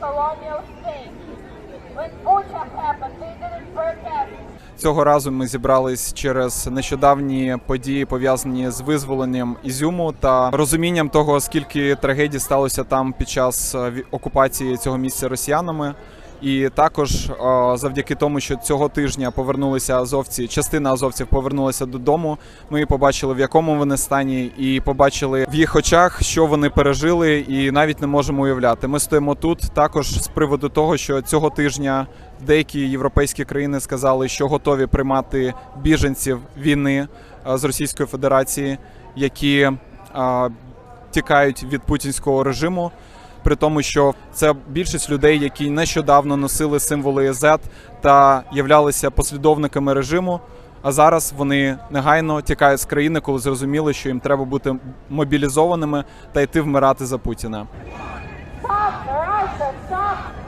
colonial thing. Цього разу ми зібрались через нещодавні події, пов'язані з визволенням Ізюму та розумінням того, скільки трагедій сталося там під час е, окупації цього місця росіянами. І також е, завдяки тому, що цього тижня повернулися азовці, частина азовців повернулася додому. Ми побачили в якому вони стані, і побачили в їх очах, що вони пережили, і навіть не можемо уявляти. Ми стоїмо тут також з приводу того, що цього тижня деякі європейські країни сказали, що готові приймати біженців війни е, з Російської Федерації, які е, тікають від путінського режиму. При тому, що це більшість людей, які нещодавно носили символи ЕЗ та являлися послідовниками режиму. А зараз вони негайно тікають з країни, коли зрозуміли, що їм треба бути мобілізованими та йти вмирати за Путіна. Stop Russia! Stop